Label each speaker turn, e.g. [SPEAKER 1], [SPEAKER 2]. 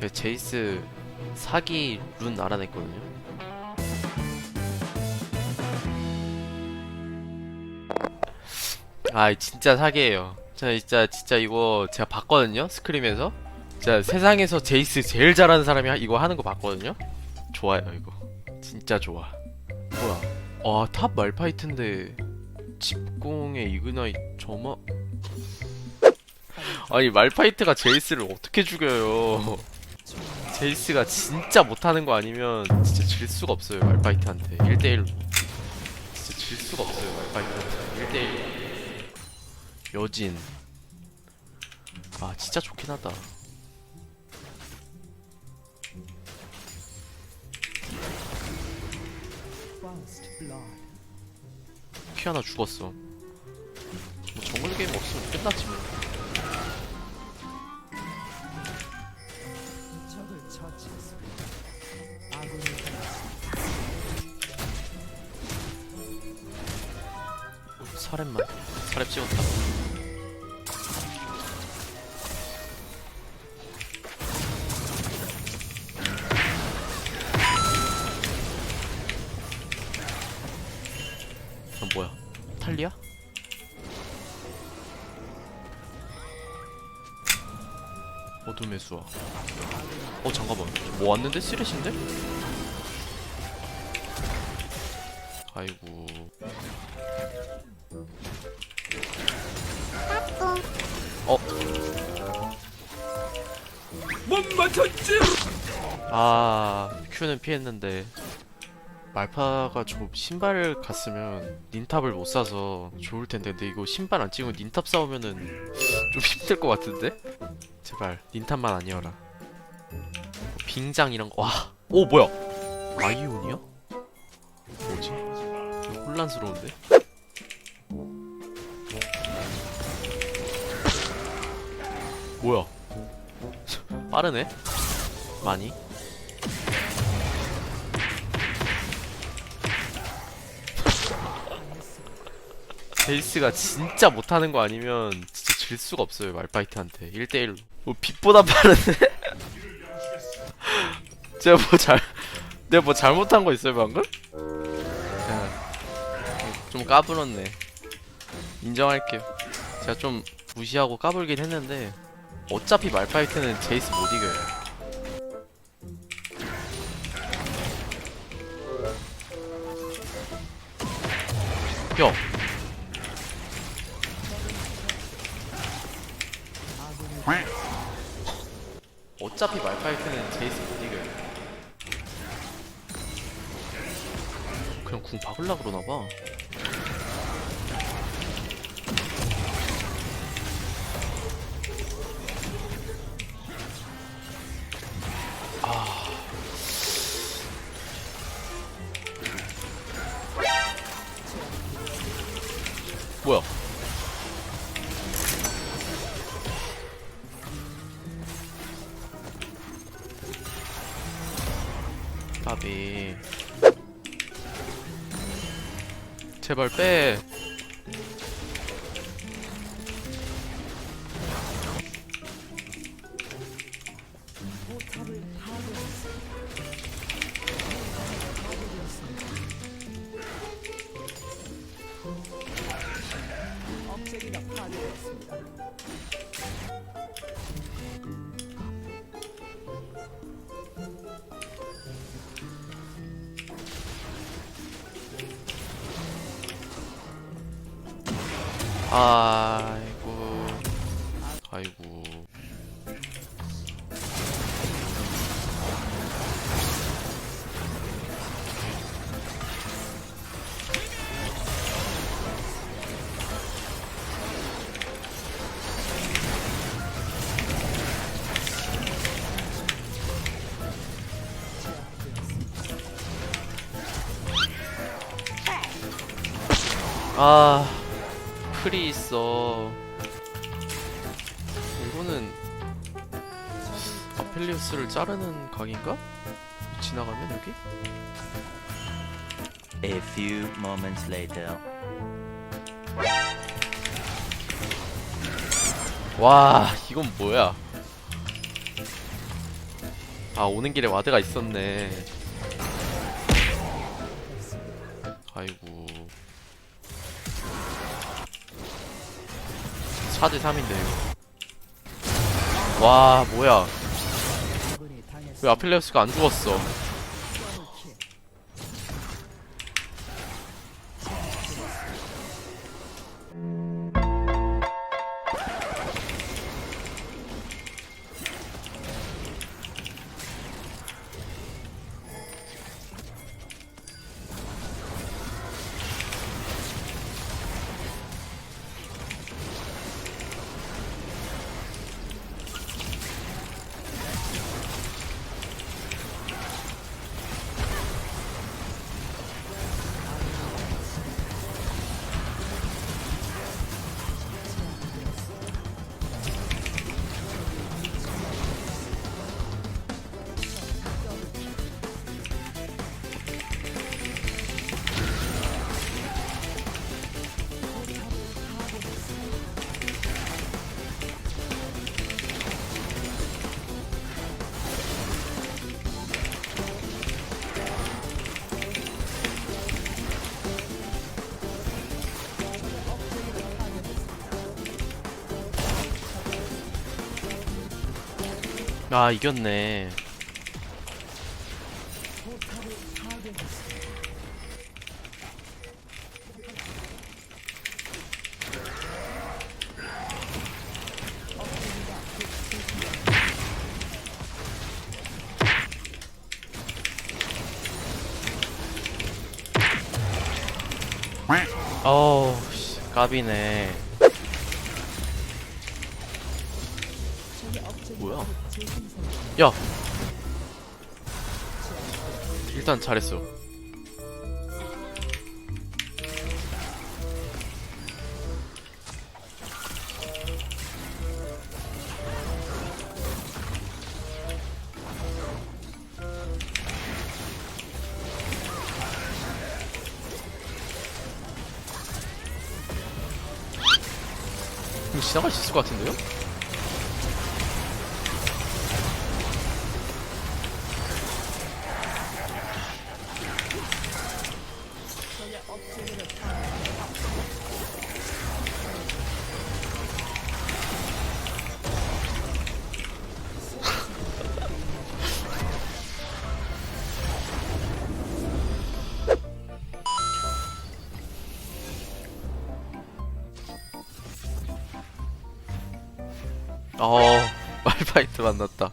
[SPEAKER 1] 제가 제이스 사기 룬 알아냈거든요. 아 진짜 사기예요. 저 진짜 진짜 이거 제가 봤거든요 스크림에서. 진짜 세상에서 제이스 제일 잘하는 사람이 이거 하는 거 봤거든요. 좋아요 이거. 진짜 좋아. 뭐야? 아탑 말파이트인데 집공에 이그나이 저마 아니 말파이트가 제이스를 어떻게 죽여요? 제이스가 진짜 못하는 거 아니면 진짜 질 수가 없어요 말파이트한테. 1대1로. 진짜 질 수가 없어요 말파이트한테. 1대1 여진. 아 진짜 좋긴 하다. 키아나 죽었어. 뭐 정글 게임 없으면 끝났지 뭐 사렙만 사렙 찍었다 어 뭐야 탈리야? 어둠의 수와 어 잠깐만 뭐 왔는데? 쓰레신데? 아이고 어?
[SPEAKER 2] 못 맞췄지?
[SPEAKER 1] 아 큐는 피했는데 말파가 좀 신발을 갔으면 닌탑을 못 사서 좋을 텐데 근데 이거 신발 안 찍으면 닌탑 싸우면은 좀 힘들 것 같은데? 제발 닌탑만 아니어라 빙장 이런 거 와! 오 뭐야? 아이온이야? 뭐지? 혼란스러운데? 뭐야? 빠르네? 많이? 제이스가 진짜 못하는 거 아니면 진짜 질 수가 없어요 말파이트한테 1대1로 뭐 빛보다 빠른데? 제가 뭐 잘... 내가 뭐 잘못한 거 있어요 방금? 자, 좀 까불었네 인정할게요 제가 좀 무시하고 까불긴 했는데 어차피 말파이트는 제이스 못 이겨요 형 어차피 말파이트는 제이스 못 이겨요. 그냥 궁 박을라 그러나봐. 뭐야? 까비 제발 빼 아이고. 아이고 아 풀이 있어 이거는 아펠리우스를 자르는 각인가? 지나가면 여기?
[SPEAKER 3] A few moments later.
[SPEAKER 1] 와 이건 뭐야 아 오는 길에 와드가 있었네 아이고 4대 3인데요. 와 뭐야. 왜 아필레우스가 안 죽었어 아 이겼네. 어우 씨, 까비네 야야 일단 잘했어 지나갈 수 있을 것 같은데요? 어 말파이트 만났다